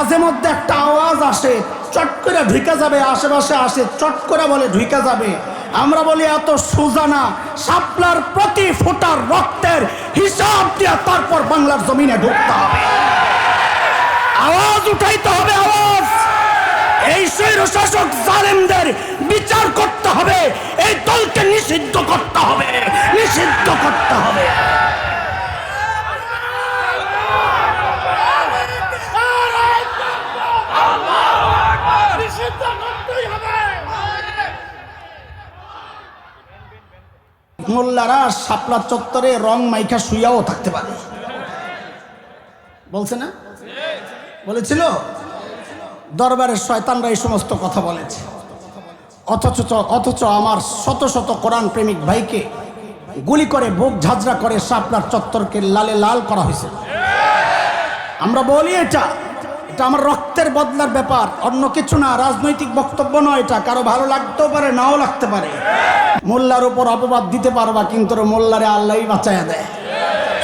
মাঝে মধ্যে একটা আওয়াজ আসে, চট করে ঢুকে যাবে, আশেপাশে আসে, চট করে বলে ঢুকে যাবে। আমরা বলি, এত সোজা না শাপলার প্রতি ফোটার রক্তের হিসাব দিয়ে তারপর বাংলার জমিনে ঢুকতে হবে। আওয়াজ উঠাইতে হবে, আওয়াজ। এই স্বৈর শাসক জালেমদের বিচার করতে হবে, এই দলকে নিষিদ্ধ করতে হবে, নিষিদ্ধ করতে হবে। মোল্লারা শাপলা চত্বরে রং মাইখা শুইয়াও থাকতে পারে। বলছে না? বলেছিল? দরবারের শয়তানরা এই সমস্ত কথা বলেছে। অথচ অথচ আমার শত শত কোরআন প্রেমিক ভাইকে গুলি করে, বুক ঝাঁঝরা করে শাপলার চত্বরকে লালে লাল করা হয়েছে। আমরা বলি এটা। এটা আমার রক্তের বদলার ব্যাপার। অন্য কিছু না, রাজনৈতিক বক্তব্য নয় এটা। কারও ভালো লাগতেও পারে, নাও লাগতে পারে। মোল্লার উপর অপবাদ দিতে পারবা, কিন্তু মোল্লারে আল্লাহই বাঁচায়া দেয়।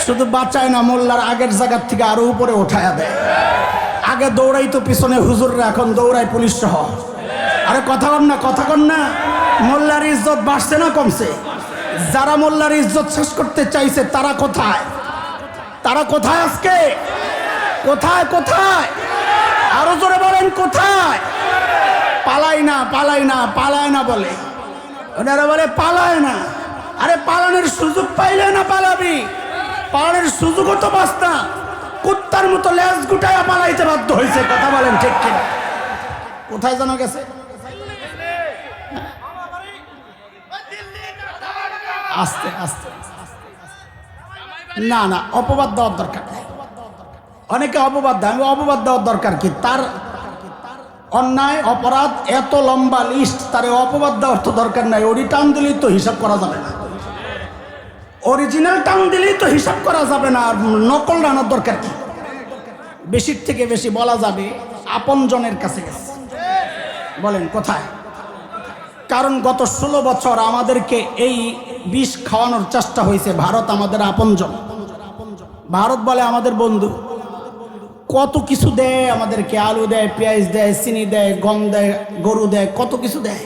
শুধু বাঁচায় না, মোল্লার আগের জায়গার থেকে আরও উপরে উঠায়া দেয়। আগে দৌড়াই তো পিছনে হুজুররা, এখন দৌড়ায় পুলিশ সহ। আরে কথা কন না, কথা কন না। মোল্লার ইজ্জত বাড়ছে না কমছে। যারা মোল্লার ইজ্জত শেষ করতে চাইছে, তারা কোথায়? তারা কোথায় আজকে? কোথায় কোথায়? আরও জোরে বলেন, কোথায়? পালাই না পালাই না পালায় না বলে। ওনারা বলে, পালায় না। আরে, পালানোর সুযোগ পাইলে না পালাবি? পালানোর সুযোগও তো না। কুত্তার মতো লেজ গুটায় পালাইতে বাধ্য হয়েছে কথা বলেন ঠিক কিনা? কোথায় জানা গেছে? আস্তে আস্তে না না, অপবাদ দেওয়ার দরকার অনেকে অপবাদ দেয়, আমি অপবাদ দেওয়ার দরকার কি? তার অন্যায়, অপরাধ, এত লম্বা লিস্ট তারে অপবাদ দেওয়ার তো দরকার নাই। ওরি টান দিলেই তো হিসাব করা যাবে না। অরিজিনাল টান দিলেই তো হিসাব করা যাবে না। আর নকল রানার দরকার কি? বেশির থেকে বেশি বলা যাবে, আপন জনের কাছে গেছে। বলেন, কোথায়? কারণ গত ষোলো বছর আমাদেরকে এই বিষ খাওয়ানোর চেষ্টা হয়েছে। ভারত আমাদের আপনজন। ভারত বলে আমাদের বন্ধু। কত কিছু দেয় আমাদেরকে? আলু দেয়, পেঁয়াজ দেয়, চিনি দেয়, গম দেয়, গরু দেয়, কত কিছু দেয়?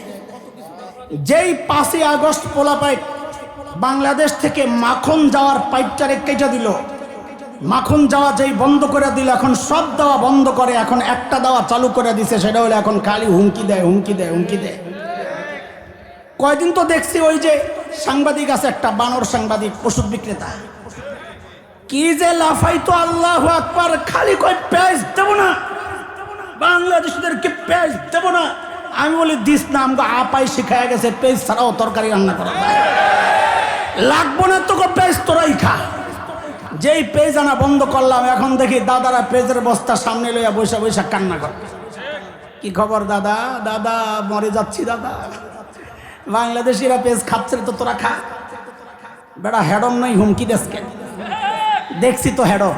যেই পাঁচই আগস্ট পোলাপাই বাংলাদেশ থেকে মাখন যাওয়ার পাইপটারে কেটে দিল। মাখন যাওয়া যেই বন্ধ করে দিল, এখন সব দেওয়া বন্ধ করে, এখন একটা দেওয়া চালু করে দিছে, সেটা হলো এখন খালি হুমকি দেয় হুমকি দেয় হুমকি দেয়। কয়দিন তো দেখছি ওই যে সাংবাদিক আছে একটা, বানর সাংবাদিক, ওষুধ বিক্রেতা। কি যে লাফাই তো আল্লাহ আকবার, খালি কয় পেঁয়াজ দেব না। বাংলাদেশিদেরকে পেঁয়াজ দেব না। আমি বলি, দিস না আমাকে আপাই শিখায় গেছে পেঁয়াজ ছাড়াও তরকারি রান্না করা। লাগবো না তোকে পেঁয়াজ তোরাই খা। যেই পেজ আনা বন্ধ করলাম, এখন দেখি দাদারা পেজের বস্তা সামনে লইয়া বৈশা বৈশা কান্না করে। কি খবর দাদা? দাদা, মরে যাচ্ছি দাদা। বাংলাদেশিরা পেজ খাচ্ছে তো তোরা খা। বেড়া হেডম নই, হুমকি দেশকে দেখছি তো হেডম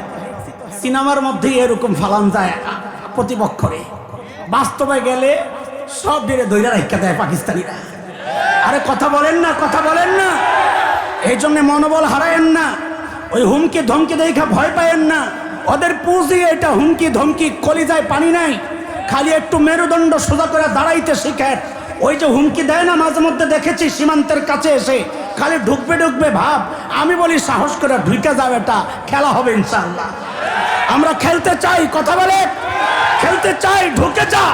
সিনেমার মধ্যেই এরকম ফালান যায় প্রতিপক্ষরে। বাস্তবে গেলে সব ডিরে দৈরা রাখা দেয় পাকিস্তানিরা। আরে কথা বলেন না, কথা বলেন না। এই জন্য মনোবল হারায়েন না। ওই হুমকি ধমকি দেখা ভয় পায়েন না। ওদের পুঁজি এটা হুমকি ধমকি কলিজায় পানি নাই। খালি একটু মেরুদণ্ড সোজা করে দাঁড়াইতে শিখেন। ওই যে হুমকি দেয় না, মাঝে মধ্যে দেখেছি সীমান্তের কাছে এসে খালি ঢুকবে ঢুকবে ভাব। আমি বলি সাহস করে ঢুকে যাবে এটা। খেলা হবে ইনশাল্লাহ আমরা খেলতে চাই, কথা বলে? খেলতে চাই, ঢুকে যা।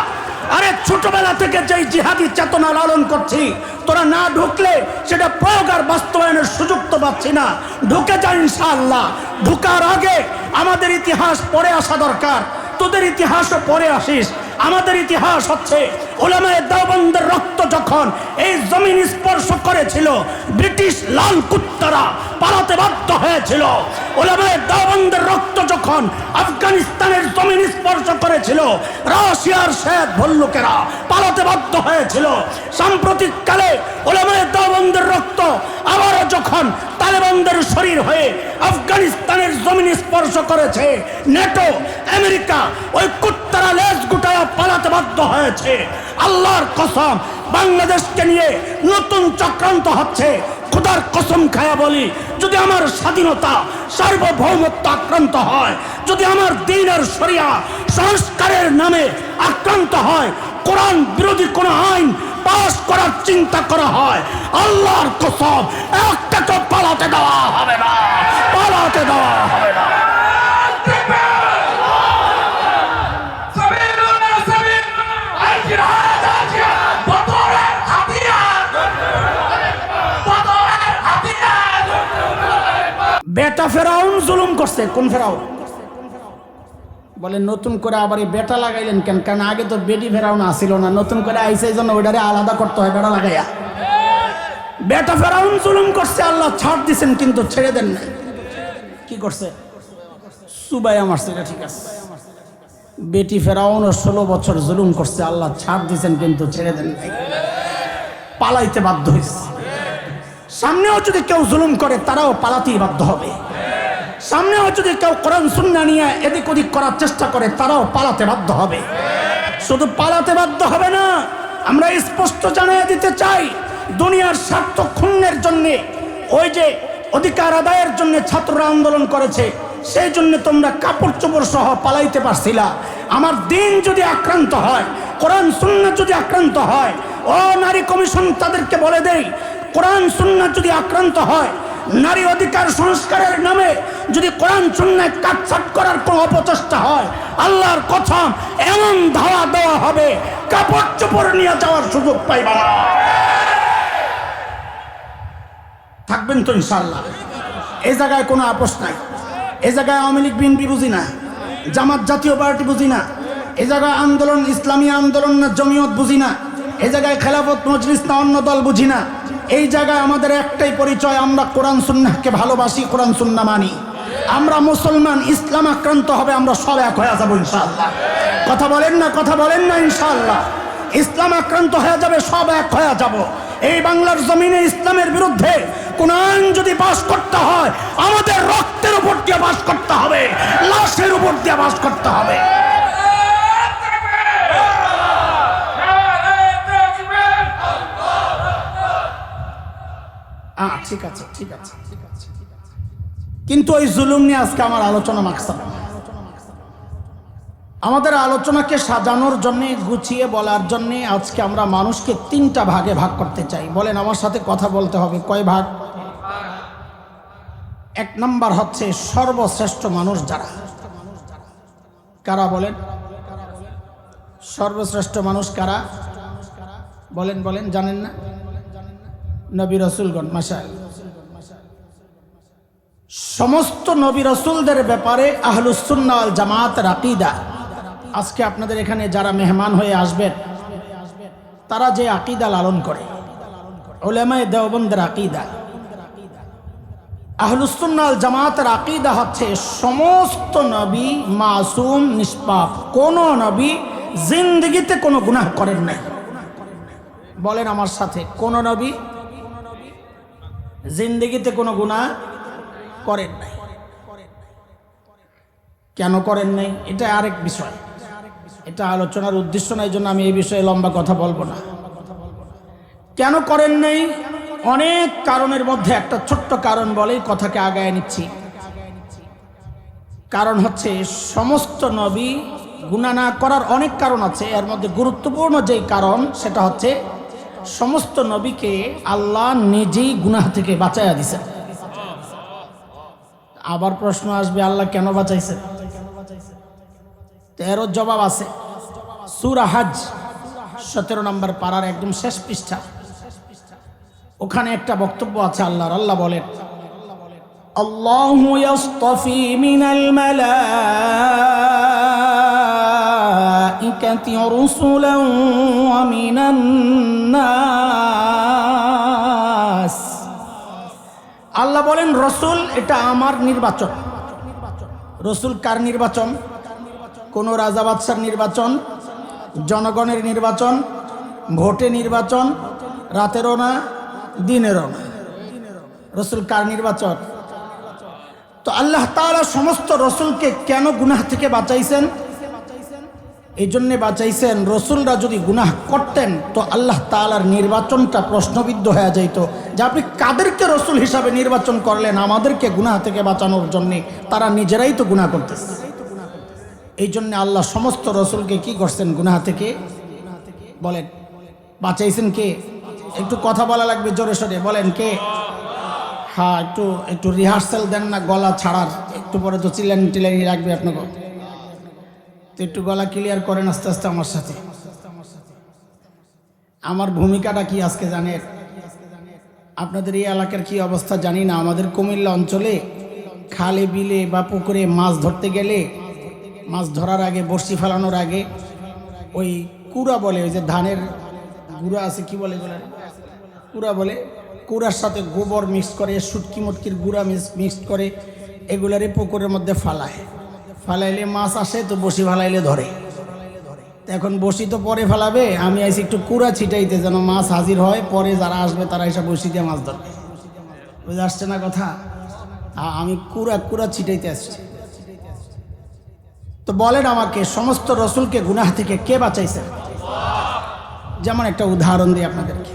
আরে ছোটবেলা থেকে যেই জিহাদি চেতনা লালন করছি, তোরা না ঢুকলে সেটা প্রয়োগ আর বাস্তবায়নের সুযোগ তো পাচ্ছি না। ঢুকে যা ইনশাআল্লাহ। ঢুকার আগে আমাদের ইতিহাস পরে আসা দরকার। তোদের ইতিহাসও পরে আসিস। আমাদের ইতিহাস হচ্ছে, ওলামায় দেওবন্দের রক্ত যখন এই জমিন স্পর্শ করেছিল, ব্রিটিশ লাল কুত্তারা পালাতে বাধ্য হয়েছিল। ওলামায় দেওবন্দের রক্ত যখন আফগানিস্তানের জমিন স্পর্শ করেছিল, রাশিয়ার শেখ ভল্লুকেরা পালাতে বাধ্য হয়েছিল। সাম্প্রতিককালে ওলামায় দেওবন্দের রক্ত আবারও যখন তালেবানদের শরীর হয়ে আফগানিস্তানের জমিন স্পর্শ করেছে, নেটো, আমেরিকা ওই কুত্তারা লেজ গুটায়া পালাতে বাধ্য হয়েছে। আল্লাহর কসম, বাংলাদেশকে নিয়ে নতুন চক্রান্ত হচ্ছে। খোদার কসম খায়া বলি, যদি আমার স্বাধীনতা সার্বভৌমত্ব আক্রান্ত হয়, যদি আমার দিন আর সরিয়া সংস্কারের নামে আক্রান্ত হয়, কোরআন বিরোধী কোন আইন পাশ করার চিন্তা করা হয়। আল্লাহর কসম, একটাকে পালাতে দেওয়া হবে না। পালাতে দেওয়া হবে না। বেটা ফেরাউন জুলুম করছে, কোন ফেরাউন? বলে, নতুন করে আবার এই বেটা লাগাইলেন কেন? কারণ আগে তো বেটি ফেরাউন আসিল না। নতুন করে আইসে এই জন্য ওইটারে আলাদা করতে হয় বেটা লাগাইয়া। বেটা ফেরাউন জুলুম করছে, আল্লাহ ছাড় দিছেন, কিন্তু ছেড়ে দেন না কি করছে? সুবাই মারছে, এটা ঠিক আছে। বেটি ফেরাউন ষোলো বছর জুলুম করছে, আল্লাহ ছাড় দিছেন, কিন্তু ছেড়ে দেন নাই। পালাইতে বাধ্য হয়েছে সামনেও যদি কেউ জুলুম করে, তারাও পালাতেই বাধ্য হবে। সামনেও যদি কেউ কোরআন, সুন্না নিয়ে এদিক ওদিক করার চেষ্টা করে, তারাও পালাতে বাধ্য হবে। শুধু পালাতে বাধ্য হবে না, আমরা স্পষ্ট জানিয়ে দিতে চাই, দুনিয়ার স্বার্থ ক্ষুণ্ণের জন্যে, ওই যে অধিকার আদায়ের জন্য ছাত্ররা আন্দোলন করেছে, সেই জন্য তোমরা কাপড় চোপড় সহ পালাইতে পারছিলা। আমার দিন যদি আক্রান্ত হয়, কোরআন, সুন্না যদি আক্রান্ত হয় ও নারী কমিশন তাদেরকে বলে দেয় কোরআন, সুন্না যদি আক্রান্ত হয় নারী অধিকার সংস্কারের নামে যদি কোরআন সুন্নায় কাটছাট করার কোনো অপচেষ্টা হয়, আল্লাহর কথা এমন ধাওয়া দেওয়া হবে, কাপড় চোপড় নিয়ে যাওয়ার সুযোগ পাইবা না। থাকবেন তো ইনশাল্লাহ এ জায়গায় কোনো আপোষ নাই। এ জায়গায় আওয়ামী লীগ, বিএনপি বুঝি না। জামাত জাতীয় পার্টি বুঝি না। এই জায়গায় আন্দোলন, ইসলামী আন্দোলন না জমিয়ত বুঝি না। এই জায়গায় খেলাফত মজলিস না, অন্য দল বুঝি না। এই জায়গায় আমাদের একটাই পরিচয়, আমরা কোরআন সুন্নাহকে ভালোবাসি, কোরআন সুন্না মানি। আমরা মুসলমান, ইসলাম আক্রান্ত হবে, আমরা সব এক হয়ে যাব ইনশাআল্লাহ। কথা বলেন না, কথা বলেন না ইনশাআল্লাহ। ইসলাম আক্রান্ত হয়ে যাবে, সব এক হয়ে যাব। এই বাংলার জমিনে ইসলামের বিরুদ্ধে কোন আইন যদি বাস করতে হয়, আমাদের রক্তের উপর দিয়ে বাস করতে হবে, লাশের উপর দিয়ে বাস করতে হবে আহ, ঠিক আছে ঠিক আছে কিন্তু ওই জুলুম নিয়ে আজকে আমার আলোচনা মাকসাদ। আমাদের আলোচনাকে সাজানোর জন্য, গুছিয়ে বলার জন্য আজকে আমরা মানুষকে তিনটা ভাগে ভাগ করতে চাই। বলেন, আমার সাথে কথা বলতে হবে। কয় ভাগ? এক নম্বর হচ্ছে সর্বশ্রেষ্ঠ মানুষ যারা। কারা বলেন? সর্বশ্রেষ্ঠ মানুষ কারা? বলেন বলেন, জানেন না? নবী রসুলগণ মাসা সমস্ত নবী রসুলদের ব্যাপারে আহলুসুন্না আল জামাত রাকিদা আজকে আপনাদের এখানে যারা মেহমান হয়ে আসবেন, তারা যে আকিদা লালন করে। ওলেমায় দেওবন্দের আকিদা। আহলুসুন্না আল জামাতের আকিদা হচ্ছে সমস্ত নবী মাসুম, নিষ্পাপ। কোন নবী জিন্দগিতে কোনো গুনাহ করেন নাই। বলেন আমার সাথে, কোন নবী জিন্দগিতে কোনো গুনাহ করেন নাই। কেন করেন নাই? এটা আরেক বিষয়। এটা আলোচনার উদ্দেশ্য নাই জন্য আমি এই বিষয়ে লম্বা কথা বলব না। কেন করেন নাই? অনেক কারণের মধ্যে একটা ছোট্ট কারণ বলেই কথাকে আগায় নিচ্ছি। কারণ হচ্ছে, সমস্ত নবী গুণা না করার অনেক কারণ আছে। এর মধ্যে গুরুত্বপূর্ণ যেই কারণ, সেটা হচ্ছে সমস্ত নবীকে আল্লাহ নিজেই গুনাহ থেকে বাঁচাইয়া দিছে। আবার প্রশ্ন আসবে, আল্লাহ কেন বাঁচাইছে? তেরো জবাব আছে। সুরাহাজ সতেরো নম্বর পাড়ার একদম শেষ পৃষ্ঠা। ওখানে একটা বক্তব্য আছে আল্লাহর, আল্লাহ বলেন, আল্লাহ الملائكة رسلا ومن الناس আল্লাহ বলেন রসুল এটা আমার নির্বাচন রসুল কার নির্বাচন কোন রাজা বাদশার নির্বাচন জনগণের নির্বাচন ভোটে নির্বাচন রাতেরও না দিনেরও না রসুল কার নির্বাচন তো আল্লাহ তাআলা সমস্ত রসুলকে কেন গুনাহ থেকে বাঁচাইছেন এই জন্যে বাঁচাইছেন, রসুলরা যদি গুনাহ করতেন, তো আল্লাহ তালার নির্বাচনটা প্রশ্নবিদ্ধ হয়ে যাইত। যে আপনি কাদেরকে রসুল হিসাবে নির্বাচন করলেন, আমাদেরকে গুনাহ থেকে বাঁচানোর জন্যে তারা নিজেরাই তো গুনাহ করতেছে। এই জন্যে আল্লাহ সমস্ত রসুলকে কি করছেন গুনাহ থেকে? বলেন, বাঁচাইছেন কে? একটু কথা বলা লাগবে জোরে সোরে, বলেন কে? হ্যাঁ একটু একটু রিহার্সাল দেন না, গলা ছাড়ার, একটু পরে তো চিল্লানি টিলানি রাখবে আপনাকে। তো একটু গলা ক্লিয়ার করেন আস্তে আস্তে আমার সাথে। আমার ভূমিকাটা কি আজকে জানেন? আপনাদের এই এলাকার কি অবস্থা জানি না। আমাদের কুমিল্লা অঞ্চলে খালে বিলে বা পুকুরে মাছ ধরতে গেলে, মাছ ধরার আগে, বড়শি ফেলানোর আগে ওই কুড়া বলে, ওই যে ধানের গুঁড়া আছে, কি বলে কুড়া বলে। কুড়ার সাথে গোবর মিক্স করে শুটকি মুটকির গুঁড়া মিক্স করে এগুলারে পুকুরের মধ্যে ফালায়। ফালাইলে মাছ আসে, তো বসি ফালাইলে ধরে। এখন বসি তো পরে ফেলাবে, আমি আইসি একটু কুড়া ছিটাইতে যেন মাছ হাজির হয়, পরে যারা আসবে তারা এসে বসি দিয়ে মাছ ধরবে। বুঝে আসছে না কথা? আমি কুড়া কুড়া ছিটাইতে আসছি। তো বলেন আমাকে, সমস্ত রসুলকে, গুনাহ থেকে কে বাঁচাইছে? যেমন একটা উদাহরণ দিই আপনাদেরকে।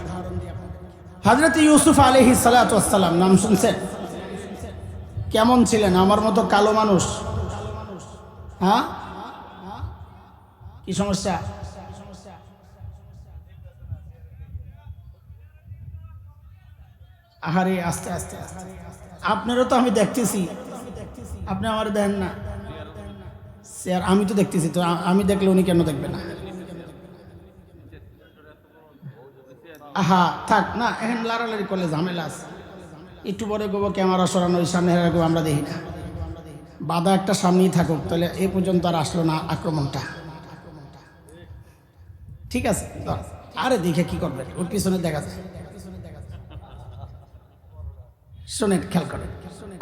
হজরত ইউসুফ আলহি সালাতাম নাম শুনছেন? কেমন ছিলেন? আমার মতো কালো মানুষ? হ্যাঁ? কি সমস্যা? আহারে, আস্তে আস্তে আস্তে। আপনারও তো আমি দেখতেছি। আপনি আমার দেখেন না। স্যার, আমি তো দেখতেছি তো আমি দেখলে উনি কেন দেখবে না? আহা, থাক, না, এখন লাড়ালাড়ি করলে ঝামেলা আছে। একটু পরে গোবো ক্যামেরা সরানো সামনে রাখব আমরা দেখি না। বাধা একটা সামনেই থাকুক, তাহলে এ পর্যন্ত আর আসলো না আক্রমণটা। ঠিক আছে। আরে দেখে কি করবেন ওর পিছনে দেখা যায় শোনেন, খেয়াল করেন।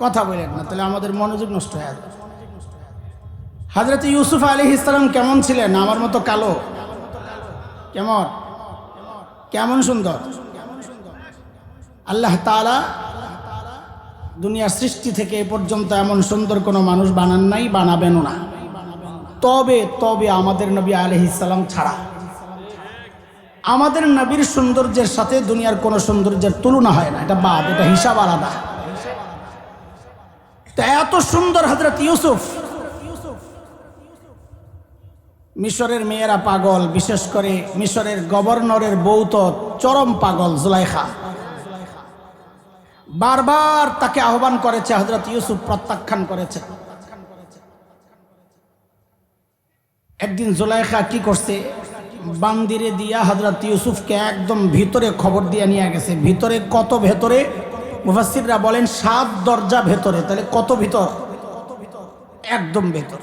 কথা বলেন না, তাহলে আমাদের মনোযোগ নষ্ট হয়ে যাবে। হাজরত ইউসুফ আলী ইসলাম কেমন ছিলেন? আমার মতো কালো। কেমন? কেমন সুন্দর? আল্লাহ তাআলা দুনিয়ার সৃষ্টি থেকে এ পর্যন্ত এমন সুন্দর কোনো মানুষ বানান নাই, বানাবেনও না। তবে তবে আমাদের নবী আলহিসাল্লাম ছাড়া। আমাদের নবীর সৌন্দর্যের সাথে দুনিয়ার কোনো সৌন্দর্যের তুলনা হয় না, এটা বাদ, এটা হিসাব আলাদা। এত সুন্দর হজরত ইউসুফ। মিশরের মেয়েরা পাগল, বিশেষ করে মিশরের গভর্নরের বউ তো চরম পাগল, জুলাইখা। বারবার তাকে আহ্বান করেছে হজরত ইউসুফ প্রত্যাখ্যান করেছে। একদিন জুলাইখা কি করছে? বান্দিরে দিয়া হজরত ইউসুফকে একদম ভিতরে খবর দিয়ে নিয়ে গেছে। ভিতরে কত ভেতরে? মুফাসিররা বলেন, সাত দরজা ভেতরে। তাহলে কত ভিতর? একদম ভেতর।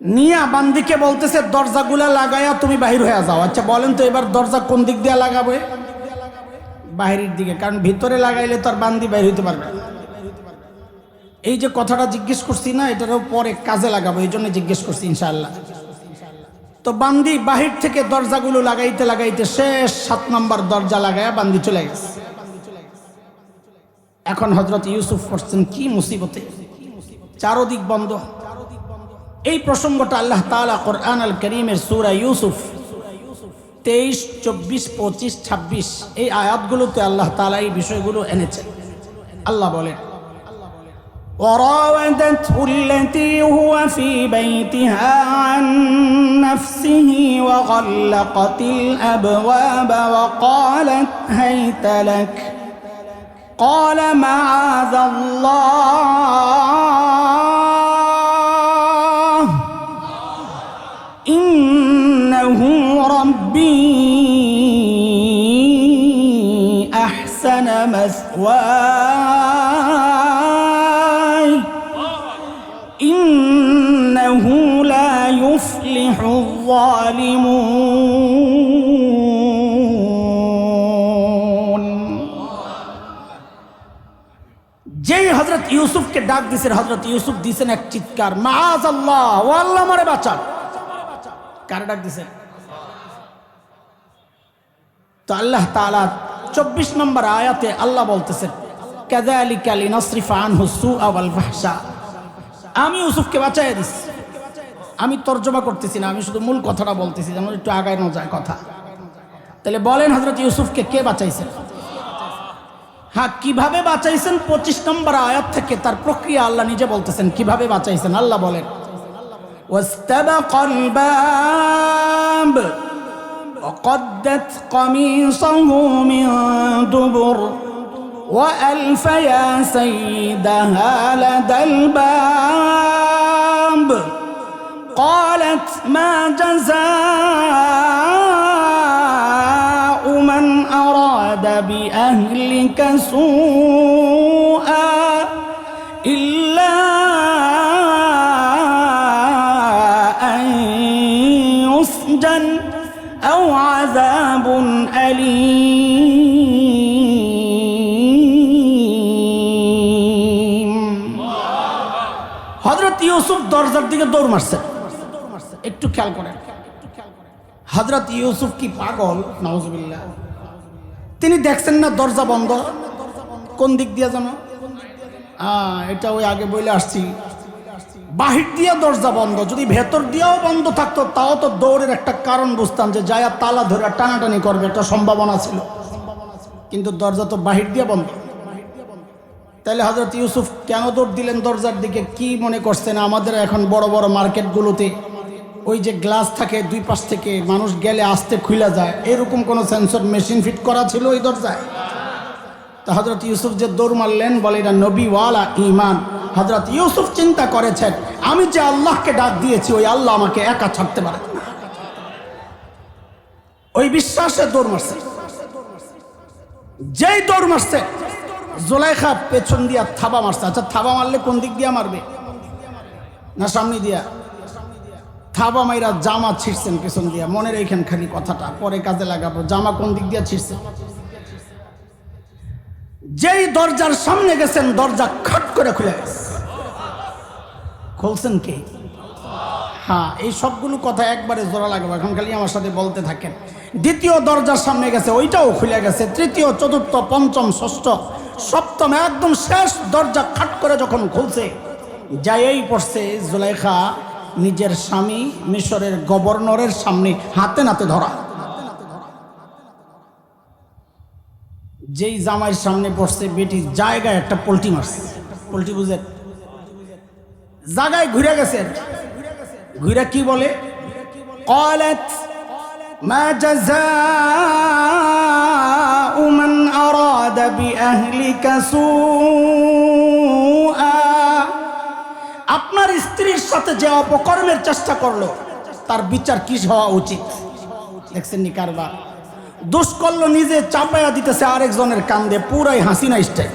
নিয়া বান্দিকে বলতেছে, দরজাগুলা লাগাইয়া তুমি বাহির হয়ে যাও। আচ্ছা বলেন তো এবার দরজা কোন দিক দিয়ে লাগাবে? বাহিরের দিকে, কারণ ভিতরে লাগাইলে তো আর বান্দি বাইর হইতে পারবে। এই যে কথাটা জিজ্ঞেস করছি না, এটারও পরে কাজে লাগাবো, এই জন্য জিজ্ঞেস করছি ইনশাআল্লাহ। তো বান্দি বাহির থেকে দরজাগুলো লাগাইতে লাগাইতে শেষ সাত নম্বর দরজা লাগাইয়া বান্দি চলে গেছে। এখন হজরত ইউসুফ করছেন কি মুসিবতে? চারোদিক বন্ধ। এই প্রসঙ্গটা আল্লাহ তাআলা কোরআন আল করিমের সুরা ইউসুফ তেইশ চব্বিশ পঁচিশ ছাব্বিশ এই আয়াতগুলোতে আল্লাহ তাআলা এই বিষয়গুলো এনেছেন আল্লাহ বলেন وراودته التي هو في بيتها عن نفسه وغلقت الابواب وقالت هيت لك قال معاذ الله مثواي إنه لا يفلح الظالمون যেই হজরত ইউসুফকে ডাক দিছেন হজরত ইউসুফ দিছেন এক চিৎকার মাজ আল্লাহ ও আল্লাহ মারে বাঁচান কার ডাক দিছেন তো আল্লাহ তাআলা চব্বিশ নম্বর আয়াতে আল্লাহ বলতেছেন আমি ইউসুফকে বাঁচাই দিস আমি তর্জমা করতেছি না, আমি শুধু মূল কথাটা বলতেছি যেমন একটু আগানো যায় কথা। তাহলে বলেন হজরত ইউসুফকে কে বাঁচাইছেন? হ্যাঁ কীভাবে বাঁচাইছেন? পঁচিশ নম্বর আয়াত থেকে তার প্রক্রিয়া আল্লাহ নিজে বলতেছেন, কীভাবে বাঁচাইছেন? আল্লাহ বলেন وقدت قميصه من دبر وألف يا سيدها لدى الباب. قالت ما جزاء من أراد بأهلك سوءا ইউসুফ দরজার দিকে দৌড় মারছে। একটু খেয়াল করেন। হজরত ইউসুফ কি পাগল? নওয়াজবিল্লাহ তিনি দেখছেন না দরজা বন্ধ? কোন দিক দিয়ে জানো আহ, এটা ওই আগে বলে আসছি। বাহির দিয়ে দরজা বন্ধ। যদি ভেতর দিয়েও বন্ধ থাকতো তাও তো দৌড়ের একটা কারণ বুঝতাম যে যায়া তালা ধরে টানাটানি করবে একটা সম্ভাবনা ছিল। কিন্তু দরজা তো বাহির দিয়ে বন্ধ। তাহলে হজরত ইউসুফ কেন দৌড় দিলেন দরজার দিকে কি মনে করছেন? আমাদের এখন বড় বড় মার্কেটগুলোতে ওই যে গ্লাস থাকে দুই পাশ থেকে মানুষ গেলে আসতে খুলে যায়, এরকম কোনো সেন্সর মেশিন ফিট করা ছিল ওই দরজায়? তা হজরত ইউসুফ যে দৌড় মারলেন, বলে এটা নবীওয়ালা ইমান হজরত ইউসুফ চিন্তা করেছেন, আমি যে আল্লাহকে ডাক দিয়েছি, ওই আল্লাহ আমাকে একা ছাড়তে পারে। ওই বিশ্বাসে দৌড় মারছে। যেই দৌড় মারছে জোলাইখা পেছন দিয়া থাবা মারছে। আচ্ছা থাবা মারলে কোন দিক দিয়া মারবে? না সামনে দিয়া? থাবা মাইরা জামা ছিঁড়ছেন পেছন দিয়া। মনে এইখান খালি কথাটা, পরে কাজে লাগাবো। জামা কোন দিক দিয়া ছিঁড়ছে? যেই দরজার সামনে গেছেন, দরজা খট করে খুলে গেছে। খুলছেন কে? হ্যাঁ এই সবগুলো কথা একবারে জোড়া লাগবে। এখন খালি আমার সাথে বলতে থাকেন। দ্বিতীয় দরজার সামনে গেছে, ওইটাও খুলে গেছে। তৃতীয়, চতুর্থ, পঞ্চম, ষষ্ঠ সপ্তম একদম শেষ দরজা খাট করে যখন খুলছে যাই পড়ছে জুলাইখা নিজের স্বামী মিশরের গভর্নরের সামনে হাতে নাতে ধরা। যেই জামাইয়ের সামনে পড়ছে, বেটি জায়গায় একটা পোলট্রি মারছে। পোলট্রি বুঝে জায়গায় ঘুরে গেছে। ঘুরে কি বলে? কলেজ মা আপনার স্ত্রীর সাথে যে অপকর্মের চেষ্টা করল, তার বিচার কি হওয়া উচিত? দেখছেন দোষ করল নিজে চাপায়া দিতেছে আরেকজনের কান্দে, পুরাই হাসিনা স্টাইল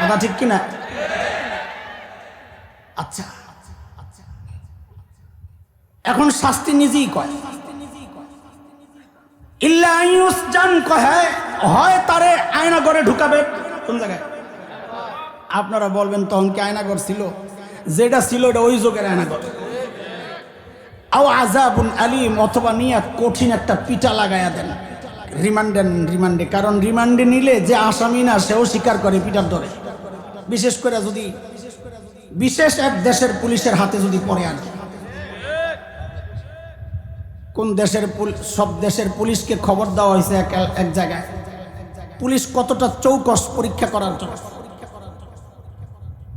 কথা ঠিক কিনা? আচ্ছা। এখন শাস্তি নিজেই কয়। ইল্লা হয় তারে ঢুকাবে। কোন জায়গায়? আপনারা বলবেন তখন কি আয়নাগর ছিল? যেটা ছিল এটা ওই যুগের আয়নাগর আও আজাবুন আলিম, অথবা নিয়ে কঠিন একটা পিটা লাগাইয়া দেন। রিমান্ডে রিমান্ডে, কারণ রিমান্ডে নিলে যে আসামি না, সেও স্বীকার করে পিটার ধরে বিশেষ করে যদি, বিশেষ এক দেশের পুলিশের হাতে যদি পড়ে আনে কোন দেশের সব দেশের পুলিশকে খবর দেওয়া হয়েছে এক এক জায়গায়। পুলিশ কতটা চৌকস পরীক্ষা করার জন্য?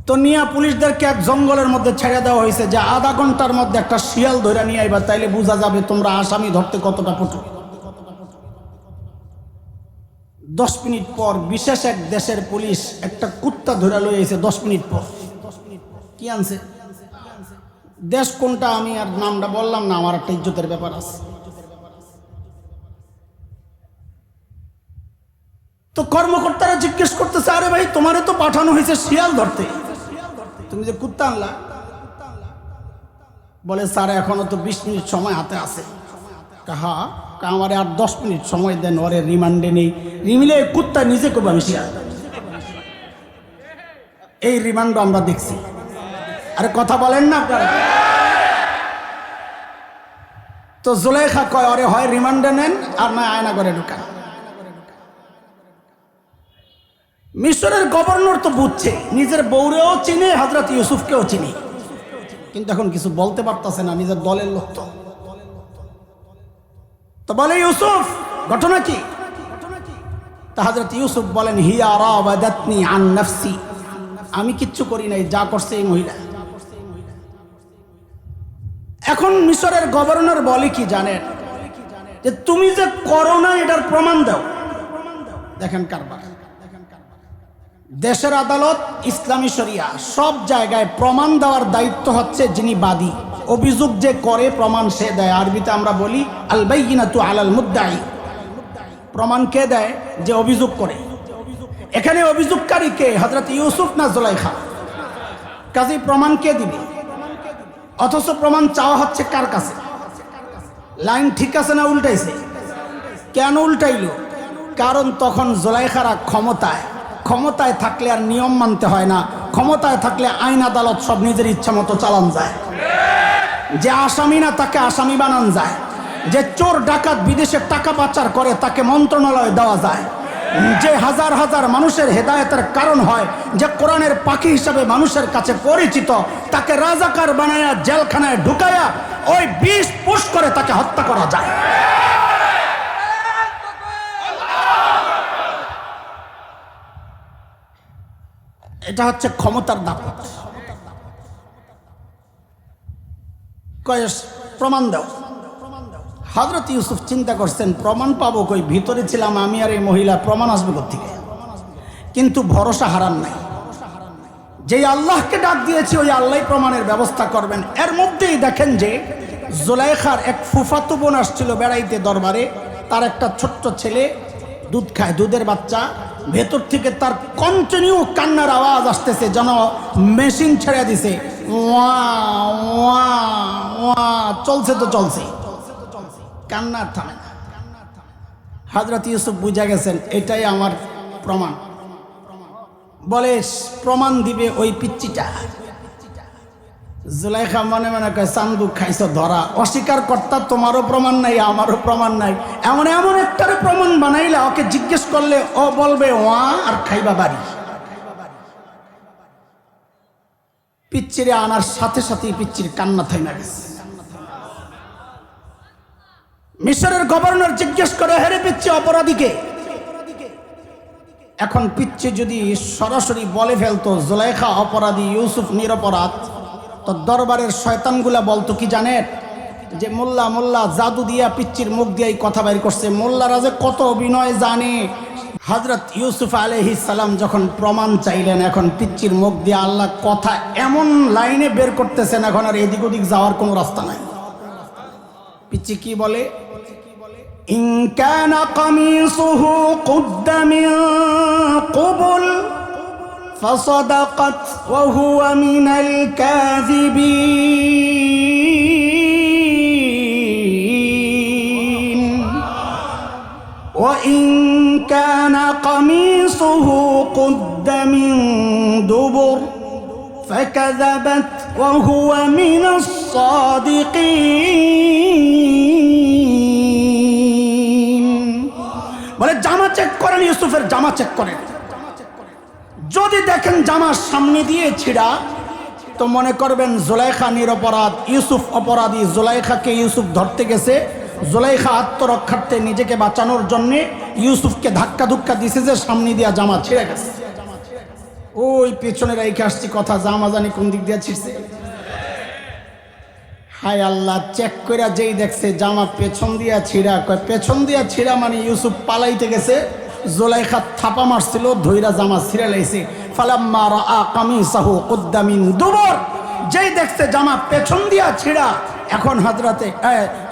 তো নিয়া পুলিশদেরকে এক জঙ্গলের মধ্যে ছেড়ে দেওয়া হয়েছে যে আধা ঘণ্টার মধ্যে একটা শিয়াল ধরে নিয়ে আইবা, তাইলে বোঝা যাবে তোমরা আসামি ধরতে কতটা পটু দশ মিনিট পর বিশেষ এক দেশের পুলিশ একটা কুত্তা ধরে লই আইছে দশ মিনিট পর। কি আনছে? দেশ কোনটা আমি আর নামটা বললাম না, আমার একটা ইজ্জতের ব্যাপার আছে। তো কর্মকর্তারা জিজ্ঞেস করতেছে, আরে ভাই, তোমারে তো পাঠানো হয়েছে শিয়াল ধরতে। তুমি যে কুত্তা আনলা। বলে, স্যার, এখনও তো বিশ মিনিট সময় হাতে আছে। কাহা? আমারে আর দশ মিনিট সময় দেন, ওরে রিমান্ডে নেই। রিমিলে কুত্তা নিজে করব, আমি শিয়াল। এই রিমান্ড আমরা দেখছি। আরে কথা বলেন না আপনারা। তো জুলেখা কয় অরে হয় রিমান্ডে নেন আর না আয়না করে ঢুকান। মিশরের গভর্নর তো বুঝছে, নিজের বউরেও চিনে হজরত ইউসুফকেও চিনি। কিন্তু এখন কিছু বলতে পারতাছে না, নিজের দলের লোক তো। তো বলে, ইউসুফ, ঘটনা কি? তা হজরত ইউসুফ বলেন, হিয়া রাবাদাতনি আন নাফসি। আমি কিচ্ছু করি নাই, যা করছে এই মহিলা। এখন মিশরের গভর্নর বলে কি জানেন? যে তুমি যে করো না এটার প্রমাণ দাও। দেখেন কারবার। দেশের আদালত, ইসলামী শরিয়া, সব জায়গায় প্রমাণ দেওয়ার দায়িত্ব হচ্ছে যিনি বাদী। অভিযোগ যে করে, প্রমাণ সে দেয়। আরবিতে আমরা বলি আলবাইনা তু আলাল মুদ্দাই। প্রমাণ কে দেয়? যে অভিযোগ করে। এখানে অভিযোগকারী কে? হজরত ইউসুফ না জোলাইখা? কাজে, প্রমাণ কে দিবে? অথচ প্রমাণ চাওয়া হচ্ছে কার কাছে? লাইন ঠিক আছে না উল্টাইছে? কেন উল্টাইলো? কারণ তখন জোলাইখারা ক্ষমতায় ক্ষমতায় থাকলে আর নিয়ম মানতে হয় না, ক্ষমতায় থাকলে আইন আদালত সব নিজের ইচ্ছা মতো চালান যায়। যে আসামি না, তাকে আসামি বানান যায়। যে চোর ডাকাত বিদেশে টাকা পাচার করে, তাকে মন্ত্রণালয় দেওয়া যায়। যে হাজার হাজার মানুষের হেদায়েতের কারণ হয়, যে কোরআনের পাখি হিসাবে মানুষের কাছে পরিচিত, তাকে রাজাকার বানায়া জেলখানায় ঢুকায়া ওই বিষ পুশ করে তাকে হত্যা করা যায়। এটা হচ্ছে ক্ষমতার দাপট। কয়েস, প্রমাণ দাও। হজরত ইউসুফ চিন্তা করছেন, প্রমাণ পাবো কই, ভিতরে ছিলাম আমি আর এই মহিলা, প্রমাণ আসবে থেকে কিন্তু ভরসা হারান নাই। যেই আল্লাহকে ডাক দিয়েছি, ওই আল্লাহ প্রমাণের ব্যবস্থা করবেন। এর মধ্যেই দেখেন যে, জোলাইখার এক ফুফাতো বোন আসছিল বেড়াইতে দরবারে, তার একটা ছোট্ট ছেলে দুধ খায়, দুধের বাচ্চা। ভেতর থেকে তার কন্টিনিউ কান্নার আওয়াজ আসতেছে, যেন মেশিন ছেড়ে দিছে। ওয়া ওয়া ওয়া, চলছে তো চলছে। কান্না আর থামে না। হাজরত ইউসুফ বুঝা গেছেন, এটাই আমার প্রমাণ। বলে, প্রমাণ দিবে ওই পিচ্চিটা। জুলাইখা মনে মনে কয় চান্দু খাইছ, ধরা। অস্বীকার কর্তা তোমারও প্রমাণ নাই, আমারও প্রমাণ নাই। এমন এমন একটারে প্রমাণ বানাইলা, ওকে জিজ্ঞেস করলে ও বলবে, ওয়া, আর খাইবা বাড়ি। পিচ্চিরে আনার সাথে সাথেই পিচ্চির কান্না থাইমা গেছে। মিশরের গভর্নর জিজ্ঞেস করে, হেরে পিচ্ছি অপরাধীকে? এখন পিচ্ছে যদি সরাসরি বলে ফেলতো, জোলাইখা, অপরাধী ইউসুফ, নিরপরাধ, তো দরবারের শয়তানগুলা বলতো, কি জানেন যে মোল্লা মোল্লা, জাদু দিয়া পিচ্চির মুখ দিয়ে কথা বাইর করছে। মোল্লারা যে কত অভিনয় জানে। হজরত ইউসুফ আলহি সালাম যখন প্রমাণ চাইলেন, এখন পিচ্চির মুখ দিয়ে আল্লাহ কথা এমন লাইনে বের করতেছেন, এখন আর এদিক ওদিক যাওয়ার কোনো রাস্তা নাই। পিচ্চি কি বলে إن كان قميصه قد من قبل فصدقت وهو من الكاذبين وإن كان قميصه قد من دبر فكذبت وهو من الصادقين বলে, জামা চেক করেন, ইউসুফের জামা চেক করেন। যদি দেখেন জামার সামনে দিয়ে ছিড়া, তো মনে করবেন জোলাইখা নিরপরাধ, ইউসুফ অপরাধী। জোলাইখাকে ইউসুফ ধরতে গেছে। জোলাইখা আত্মরক্ষার্থে নিজেকে বাঁচানোর জন্যে ইউসুফকে ধাক্কা ধুক্কা দিছে যে সামনে দিয়া জামা ছিঁড়ে গেছে। ওই পেছনে রেখে আসছি কথা, জামা জানি কোন দিক দিয়ে ছিঁড়ছে? হায় আল্লাহ চেক করে যেই দেখছে জামা পেছন দিয়া ছিঁড়া, কয় পেছন দিয়া ছিঁড়া মানে ইউসুফ পালাইতে গেছে জোলাইখা থাপা মারছিল ধৈরা জামা ছিঁড়ে লাইছে। ফালাম্মা রা কামি সাহু কুদ্দামিন দুবর। যেই দেখছে জামা পেছন দিয়া ছিঁড়া, এখন হাজরাতে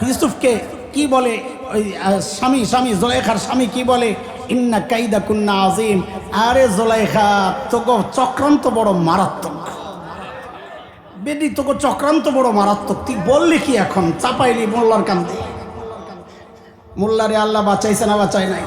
ইউসুফকে কি বলে, ওই স্বামী স্বামী, জোলাইখার স্বামী কি বলে? ইন্না কাইদা কুন্না আজিম আরে জোলাইখা তোকে চক্রান্ত বড় মারাত্মক। বেদি তোকে চক্রান্ত বড় মারাত্মক। তুই বললি কি এখন? চাপাইলি মোল্লার কান্দি। মোল্লারে আল্লাহ বাঁচাইছে না বাঁচাই নাই।